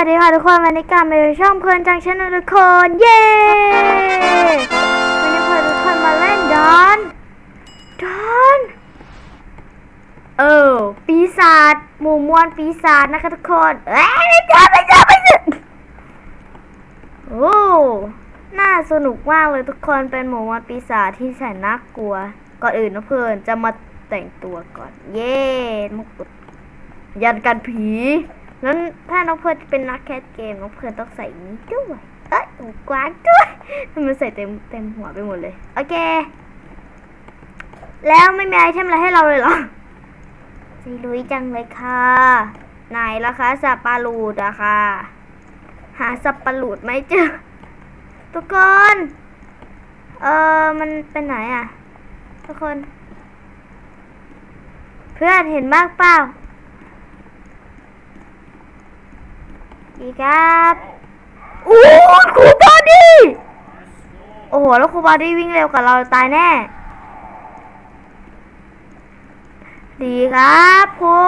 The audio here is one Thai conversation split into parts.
วัสดีค่ะทุกคนวันนี้กลับมาอยู่ช่องเพลินจังชันนะทุกคนเย้วันนี้เพลินทุกคนมาเล่นดอนดอนเออปีศาจหมู่มวลปีศาจนะคะทุกคนเอ้ยไม่เจอไม่เจอไม่เจอโอ้น่าสนุกมากเลยทุกคนเป็นหมู่มวลปีศาจที่แสนน่ากลัว ก่อนอื่นนะเพลินจะมาแต่งตัวก่อน เย้มงกุฎยันกันผี นั้นถ้าน้องเพิร์นเป็นนักแคสเกมน้องเพิร์นต้องใส่นี้ด้วยเอ้ยหูกว้างด้วยทำไมใส่เต็มเต็มหัวไปหมดเลย โอเค แล้วไม่มีไอเทมอะไรให้เราเลยเหรอซีลุยจังเลยค่ะไหนล่ะคะสับปะรูดอะค่ะ หาสับปะรูดไม่เจอ ทุกคน เออมันเป็นไหนอะทุกคน เพื่อนเห็นบ้างเปล่า ดีครับโอ้ครูบอดี้โอ้โหแล้วครูบอดี้วิ่งเร็วกว่าเราตายแน่ ดีครับครู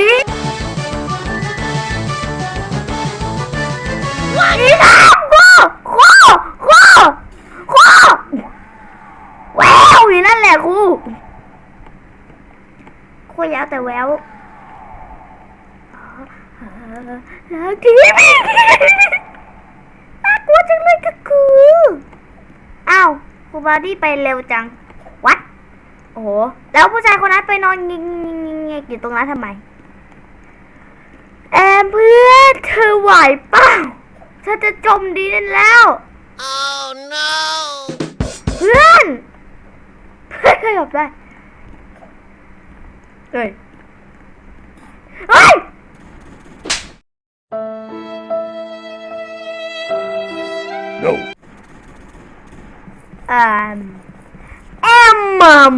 ดีดีครับครูครูครูครูแววอยู่นั่นแหละครูครูยาวแต่แวว แล้วทีวีน่ากลัวจังเลยค่ะครูอ้าวครูบาร์ดี้ไปเร็วจัง วัด โอ้โห แล้วผู้ชายคนนั้นไปนอนยิงยิงยิงยิงอยู่ตรงนั้นทำไม แอมเพื่อนเธอไหวเปล่าเธอจะจมดีนั่นแล้ว Oh no! เพื่อน เพื่อนขยับได้ เฮ้ย เฮ้ย No. อ่าแอมมัม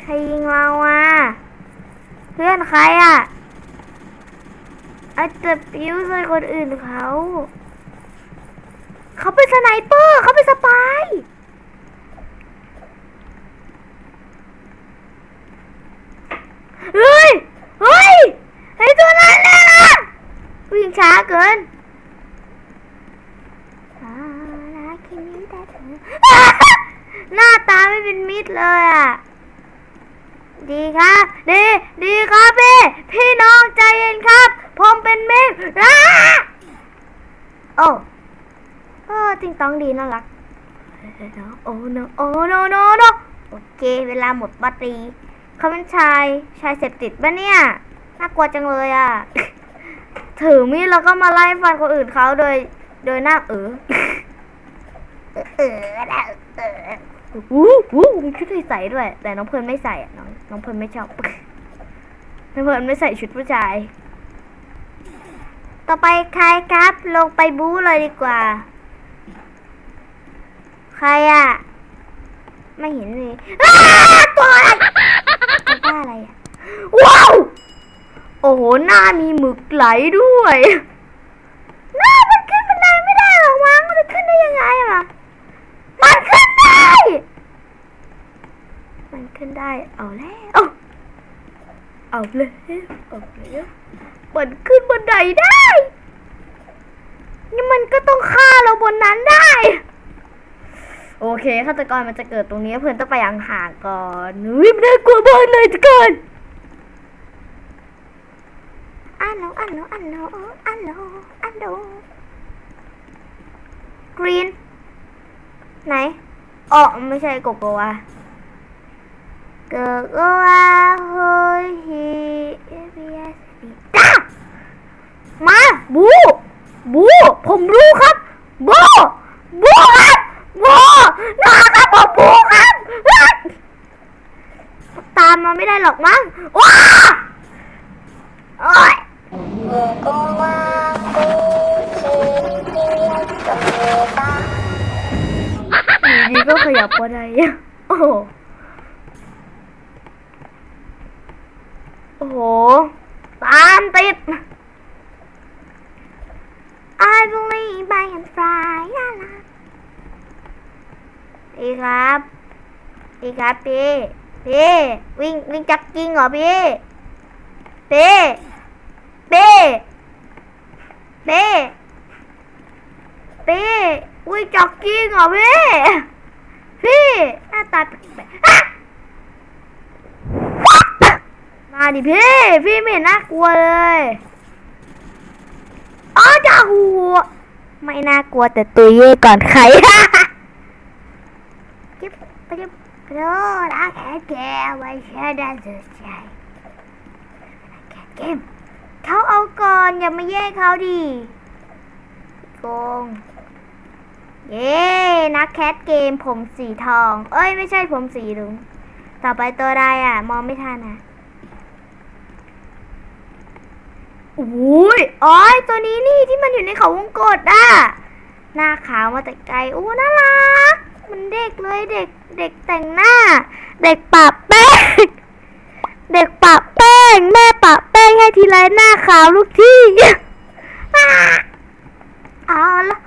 ใครยิงเราอะ เพื่อนใครอะอาจะปิ้วใส่คนอื่นเขา เขาเป็นสไนเปอร์เขาเป็นสปายเฮ้ย เฮ้ยไอ้ตัวนั้นน่ะวิ่งช้าเกิน อ่ารั กแค่นี้แต่เธอหน้าตาไม่เป็นมิตรเลยอะ ดีครับ ดี ดีครับพี่ พี่น้องใจเย็นครับ ผมเป็นมิตรอ่าโอ้โอ้ติงตองดีน่ารักโอ้ no โอ้ no no no โอเค เวลาหมดบัตรีเขาเป็นชาย ชายเสพติดปะเนี่ย น่ากลัวจังเลยอะ ถือมีดแล้วก็มาไล่ฟันคนอื่นเขาโดย โดยหน้าเออ เออเออวู้วู้มีชุดใส่ด้วย แต่น้องเพลิร์นไม่ใส่น้องน้องเพลิร์นไม่ชอบน้องเพลิร์นไม่ใส่ชุดผู้ชาย ต่อไปใครครับ ลงไปบู๊เลยดีกว่า ใครอะไม่เห็นเลยอ้าตัวอะไรตัวบ้าอะไรอะว้าว โอ้โห หน้ามีหมึกไหลด้วย หน้ามันขึ้นบันไดไม่ได้หรอกมั้งมันจะขึ้นได้ยังไงอะมันขึ้นได้ มัน ขึ้นได้ เอาแล้ว เอาเลยเอาเลยมันขึ้นบนไดได้ นี่มันก็ต้องฆ่าเราบนนั้นได้ โอเคฆาตกรมันจะเกิดตรงนี้เพื่อนต้องไปยังหาก่อนเฮ้ยมันน่ากลัวมากเลยทุกคนอันโลอันโลอันโลอันโลอันโลกรีนไหนอ๋อไม่ใช่โกโกว มาบูบูผมรู้ครับบูบูครับบูนะครับผมบูครับ ตามมาไม่ได้หรอกมั้งว้าโอ้ยอยู่ดีก็ขยับมาได้โอ้โห โอ้โหตามติด I believe I can fly น่ารักดีครับดีครับพี่พี่วิ่งวิ่งจักกิ้งเหรอพี่เป้เป้เป้เป้อุ้ยจ็อกกิ้งเหรอพี่หน้าตาแปลกๆอะ มาดิพี่ พี่ไม่เห็นน่ากลัวเลยอ๋อจ้าหัวไม่น่ากลัวแต่ตัวเย่ก่อนใครจิ๊บจิ๊บโรรักแค่แกไว้แค่ได้สุดใจแค่เกมเขาเอาก่อนอย่ามาแย่งเขาดิโกงเย้นักแคทเกมผมสีทอง เอ้ยไม่ใช่ผมสีลุงต่อไปตัวใดอะ มองไม่ทันอะ อุ้ยอ๋อยตัวนี้นี่ที่มันอยู่ในเขาวงกตอะ หน้าขาวมาแต่ไกลอู้น่ารัก มันเด็กเลยเด็กเด็กแต่งหน้า เด็กปะแป้ง เด็กปะแป้ง แม่ปะแป้งให้ทีไรหน้าขาวลูกที่ อะเอาละ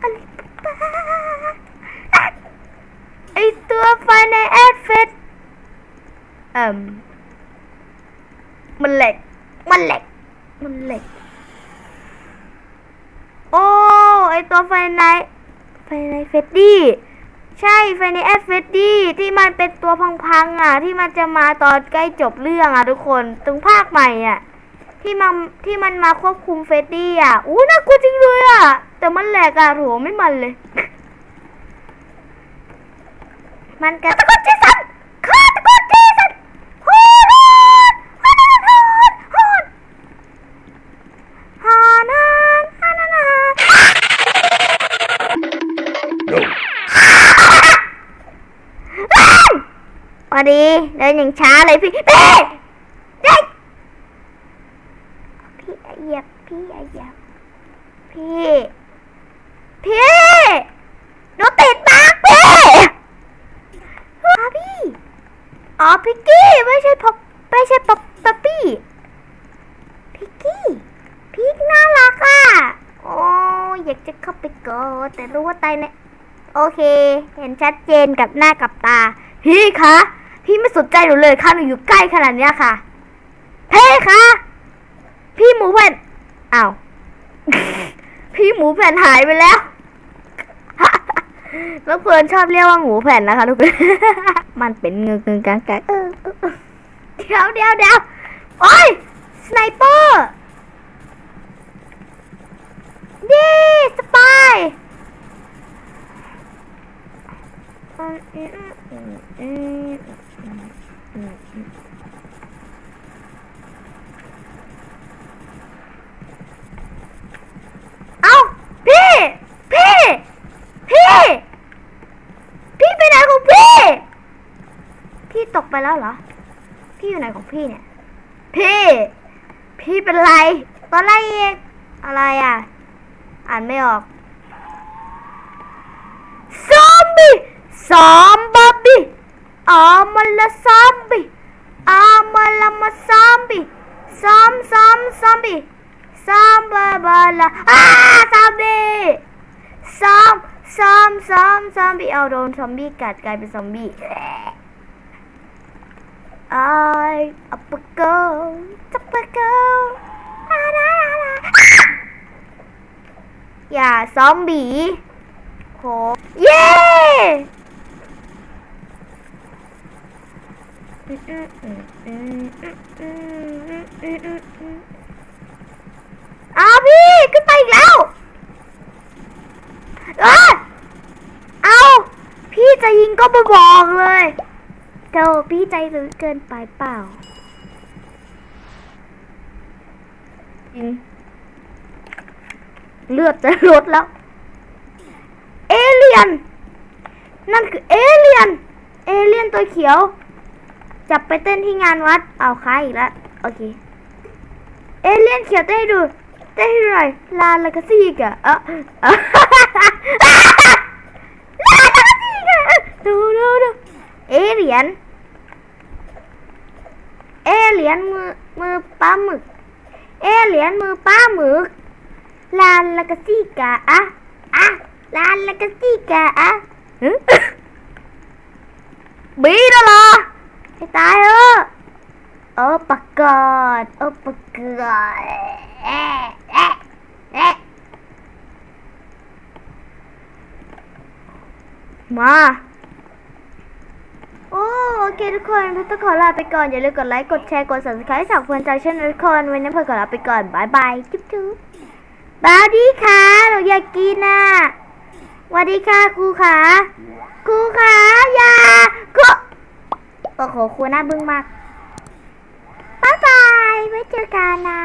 อันนี้ปะไอตัวไฟในแอดเฟสเอ่มมันเหล็ก มันเหล็ก มันเหล็ก โอ้ ไอตัวไฟในไฟในเฟ ดี้ใช่ไฟในแอดเฟดดี้ที่มันเป็นตัวพังๆอะ ที่มันจะมาตอนใกล้จบเรื่องอะทุกคนตรงภาคใหม่อะ ที่มันที่มันมาควบคุมเฟดดี้อะอู้น่ากลัวจริงเลยอะ แต่มันแหลกอะโหไม่มันเลย มันกระตุกใจสัน ดีเดินอย่างช้าเลยพี่เป้เด็กพี่เหยียบพี่เหยียบพี่พี่หนูติดมากพี่มาพี่อ๋อพิกกี้ไม่ใช่พอไม่ใช่ป๊อปป๊ปปี้พิกกี้พีกน่ารักอะโอ้ยอยากจะเข้าไปกอดแต่รู้ว่าตายในโอเค เห็นชัดเจนกับหน้ากับตา พี่คะ พี่ไม่สนใจหนูเลยค่ะหนูอยู่ใกล้ขนาดเนี้ยค่ะเพ่คะพี่หมูแผ่นอ้าวพี่หมูแผ่นหายไปแล้วแล้วเพื่อนชอบเรียกว่าหมูแผ่นนะคะทุกคนมันเป็นเงือกเงือกกลางกลางเออเดี๋ยวเดี๋ยวเดี๋ยวโอ้ยสไนเปอร์ดีสปายอืมอืมอืมอืมอืมอืมอืมเอ้าพี่ พี่ พี่พี่ไปไหนของพี่ พี่ตกไปแล้วเหรอ พี่อยู่ไหนของพี่เนี่ย พี่ พี่เป็นไร ตอนแรกเองอะไรอะ อ่านไม่ออก ซอมบี้ซอมบับบี้อามาละซอมบี้อามาละมาซอมบี้ซอมซอมซอมบี้ซอมบาบาละอาซอมบี้ซอม ซอมซอมซอมบี้เอาโดนซอมบี้กัดกลายเป็นซอมบี้ไออัปเปอร์เกิลจัปเปอร์เกิลอย่าซอมบี้โหเย้อ้าพี่ ขึ้นไปอีกแล้วอ้า จะยิงก็มาบอกเลยเดี๋ยวพี่ใจรื้อเกินไปเปล่ายิงเลือดจะลดแล้ว เอเลียน นั่นคือเอเลียน เอเลียนตัวเขียว จับไปเต้นที่งานวัด เอาค้ายอีกแล้วโอเค เอเลียนเขียวเต้นให้ดู เต้นให้ดูหน่อยลาลากาซีกะเออเออลาลากาซีกะ ดูดูดูเอเลียนเอเลียนมือมือปลาหมึก เอเลียนมือปลาหมึกลาลากาซีกะอะอะลาลากาซีกะอะหึบีแล้วเหรอให้ตายเถอะโอ้ปกรณ์โอ้ปกรณ์เอ๊ะเอ๊ะเอ๊ะมาโอ้โอ เคทุกคนพี่ต้องขอลาไปก่อน อย่าลืมกดไลค์ กดแชร์ กด subscribe สั่งเพื่อนใจเช่วยทุกคนวันนี้พื่ขอลาไปก่อนบายบายจุ๊บจุ๊บบาวดีค่ะหนูอยากกินน่ะสวัสดีค่ะครูขาครูขาอย่าครูโอ้โหครูน่าบึ้งมากบายบายไว้เจอกันนะ